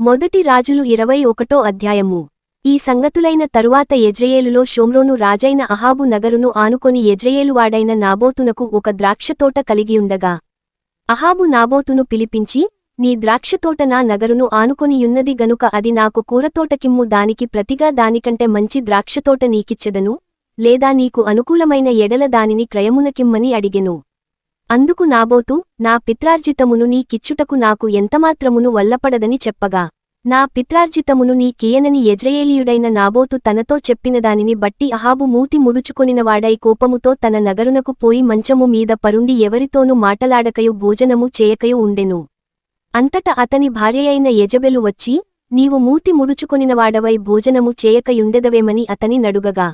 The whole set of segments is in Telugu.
మొదటి రాజులు ఇరవై ఒకటో అధ్యాయము. ఈ సంగతులైన తరువాత ఎజ్రయేలులో షోమ్రోను రాజైన అహాబు నగరును ఆనుకొని ఎజ్రయేలువాడైన నాబోతునకు ఒక ద్రాక్షతోట కలిగియుండగా అహాబు నాబోతును పిలిపించి నీ ద్రాక్షతోట నా నగరును ఆనుకొనియున్నది గనుక అది నాకు కూరతోటకిమ్ము దానికి ప్రతిగా దానికంటే మంచి ద్రాక్షతోట నీకిచ్చెదను లేదా నీకు అనుకూలమైన ఎడల దానిని క్రయమునకిమ్మని అడిగెను. అందుకు నాబోతు నా పిత్రార్జితమును నీ కిచ్చుటకు నాకు ఎంతమాత్రమును వల్లపడదని చెప్పగా. నా పిత్రార్జితమును నీ కియనని యజ్రయేలీయుడైన నాబోతు తనతో చెప్పిన దానిని బట్టి అహాబు మూతి ముడుచుకొనినవాడై కోపముతో తన నగరునకు పోయి మంచము మీద పరుండి ఎవరితోనూ మాటలాడకయు భోజనము చేయకయు ఉండెను. అంతట అతని భార్యయైన యజబెలు వచ్చి నీవు మూతి ముడుచుకొనినవాడవై భోజనము చేయకయుండెదవేమని అతని నడుగగా.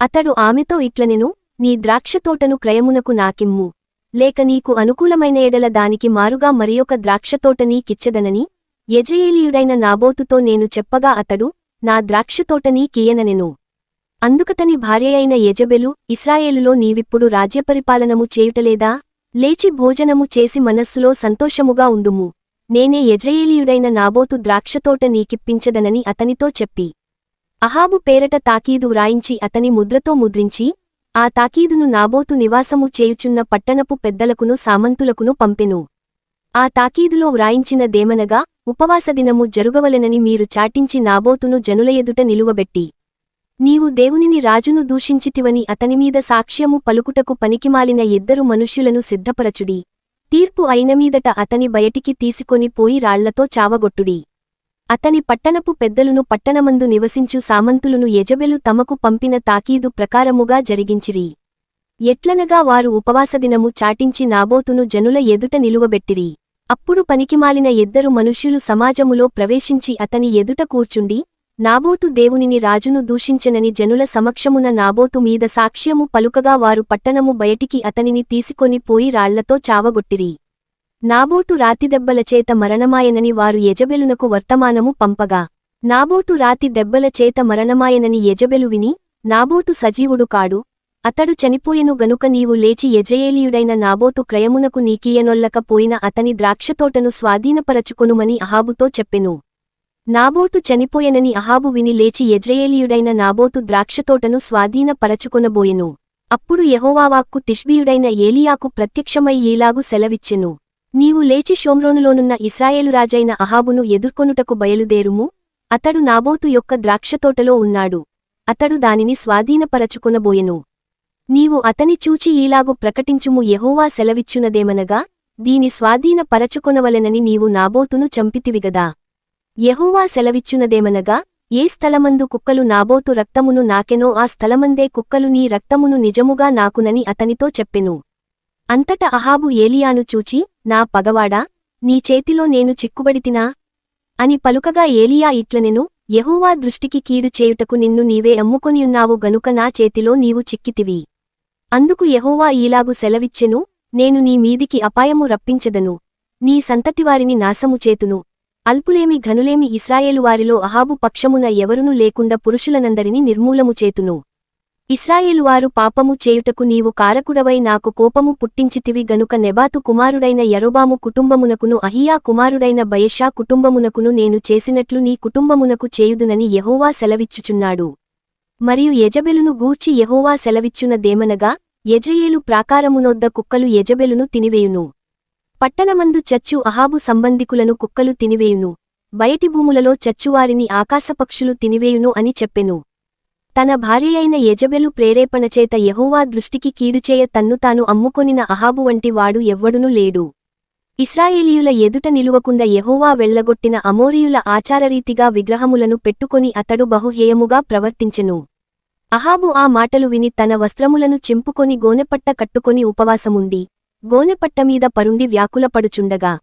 అతడు ఆమెతో ఇట్లనెను నీ ద్రాక్షతోటను క్రయమునకు నాకిమ్ము. లేక నీకు అనుకూలమైన ఎడల దానికి మారుగా మరియొక ద్రాక్షతోట నీకిచ్చదనని? యజయేలీయుడైన నాబోతుతో నేను చెప్పగా అతడు నా ద్రాక్షతోట నీకియననెను అందుకతని భార్యయైన యజబెలు ఇస్రాయేలులో నీవిప్పుడు రాజ్యపరిపాలనము చేయుటలేదా? లేచి భోజనము చేసి మనస్సులో సంతోషముగా ఉండుము. నేనే యజ్రయేలీయుడైన నాబోతు ద్రాక్షతోట నీకిప్పించదనని అతనితో చెప్పి. అహాబు పేరట తాకీదు వ్రాయించి అతని ముద్రతో ముద్రించి ఆ తాకీదును నాబోతు నివాసము చేయుచున్న పట్టణపు పెద్దలకును సామంతులకును పంపెను. ఆ తాకీదులో వ్రాయించిన దేమనగా ఉపవాసదినము జరుగవలెనని మీరు చాటించి నాబోతును జనుల ఎదుట నిలువబెట్టి. నీవు దేవునిని రాజును దూషించితివని అతనిమీద సాక్ష్యము పలుకుటకు పనికిమాలిన ఇద్దరు మనుష్యులను సిద్ధపరచుడి. తీర్పు అయినమీదట అతని బయటికి తీసుకొని పోయి రాళ్ళతో చావగొట్టుడి. అతని పట్టణపు పెద్దలును పట్టణమందు నివసించు సామంతులను యజబెలు తమకు పంపిన తాకీదు ప్రకారముగా జరిగించిరి. ఎట్లనగా వారు ఉపవాసదినము చాటించి నాబోతును జనుల ఎదుట నిలువబెట్టిరి. అప్పుడు పనికిమాలిన ఇద్దరు మనుష్యులు సమాజములో ప్రవేశించి అతని ఎదుట కూర్చుండి నాబోతు దేవునిని రాజును దూషించనని జనుల సమక్షమున నాబోతు మీద సాక్ష్యము పలుకగా వారు పట్టణము బయటికి అతనిని తీసుకొని పోయి రాళ్ళతో చావగొట్టిరి. నాబోతు రాతిదెబ్బలచేత మరణమాయనని వారు యజబెలునకు వర్తమానము పంపగా. నాబోతు రాతి దెబ్బలచేత మరణమాయనని యజబెలు విని నాబోతు సజీవుడు కాడు. అతడు చనిపోయెను గనుక నీవు లేచి యజయేలియుడైన నాబోతు క్రయమునకు నీకీయనొల్లక పోయిన అతని ద్రాక్షతోటను స్వాధీనపరచుకొనుమని అహాబుతో చెప్పెను. నాబోతు చనిపోయెనని అహాబు విని లేచి యజ్రయేలియుడైన నాబోతు ద్రాక్షతోటను స్వాధీనపరచుకొనబోయెను. అప్పుడు యహోవావాక్కు తిష్బీయుడైన ఏలియాకు ప్రత్యక్షమై ఈలాగు సెలవిచ్చెను. నీవు లేచి షోమ్రోనులోనున్న ఇస్రాయేలు రాజైన అహాబును ఎదుర్కొనుటకు బయలుదేరుము. అతడు నాబోతు యొక్క ద్రాక్షతోటలో ఉన్నాడు. అతడు దానిని స్వాధీనపరచుకొనబోయెను. నీవు అతని చూచి ఈలాగు ప్రకటించుము. యహోవా సెలవిచ్చునదేమనగా దీని స్వాధీనపరచుకొనవలెనని నీవు నాబోతును చంపితివిగదా యహోవా సెలవిచ్చునదేమనగా ఏ స్థలమందు కుక్కలు నాబోతు రక్తమును నాకెనో ఆ స్థలమందే కుక్కలు నీ రక్తమును నిజముగా నాకునని అతనితో చెప్పెను. అంతట అహాబు ఏలియాను చూచి నా పగవాడా నీ చేతిలో నేను చిక్కుబడితినా? అని పలుకగా ఏలియా ఇట్లనెను యహూవా దృష్టికి కీడు చేయుటకు నిన్ను నీవే అమ్ముకొనియున్నావు గనుక నా చేతిలో నీవు చిక్కితివి. అందుకు యహోవా ఈలాగు సెలవిచ్చెను నేను నీ మీదికి అపాయము రప్పించెదను. నీ సంతతివారిని నాశము చేతును. అల్పులేమి ఘనులేమి ఇస్రాయేలువారిలో అహాబు పక్షమున ఎవరునూ లేకుండా పురుషులనందరినీ నిర్మూలము చేతును. ఇస్రాయేలువారు పాపము చేయుటకు నీవు కారకుడవై నాకు కోపము పుట్టించితివి గనుక నెబాతు కుమారుడైన యరోబాము కుటుంబమునకును అహియా కుమారుడైన బయషా కుటుంబమునకును నేను చేసినట్లు నీ కుటుంబమునకు చేయుదునని యెహోవా సెలవిచ్చుచున్నాడు. మరియు యజబెలును గూర్చి యహోవా సెలవిచ్చునదేమనగా యజయేలు ప్రాకారమునొద్ద కుక్కలు యజబెలును తినివేయును. పట్టణమందు చచ్చు అహాబు సంబంధికులను కుక్కలు తినివేయును. బయటి భూములలో చచ్చువారిని ఆకాశపక్షులు తినివేయును అని చెప్పెను. తన భార్యయైన యజబెలు ప్రేరేపణచేత యహోవా దృష్టికి కీడుచేయ తన్ను తాను అమ్ముకొనిన అహాబు వంటి వాడు ఎవ్వడునూ లేడు. ఇస్రాయేలీయుల ఎదుట నిలువకుండా యెహోవా వెళ్ళగొట్టిన అమోరియుల ఆచారరీతిగా విగ్రహములను పెట్టుకొని అతడు బహుహేయముగా ప్రవర్తించెను. అహాబు ఆ మాటలు విని తన వస్త్రములను చింపుకొని గోనెపట్ట కట్టుకొని ఉపవాసముండి గోనెపట్టమీద పరుండి వ్యాకులపడుచుండగా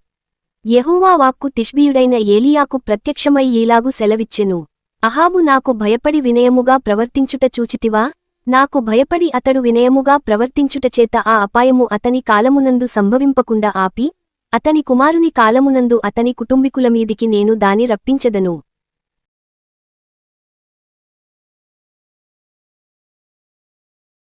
యహోవా వాక్కు తిష్బీయుడైన ఏలియాకు ప్రత్యక్షమై ఈలాగు సెలవిచ్చెను. అహాబు నాకు భయపడి వినయముగా ప్రవర్తించుట చూచితివా? నాకు భయపడి అతడు వినయముగా ప్రవర్తించుటచేత ఆ అపాయము అతని కాలమునందు సంభవింపకుండా ఆపి అతని కుమారుని కాలమునందు అతని కుటుంబికులమీదికి నేను దాని రప్పించెదను.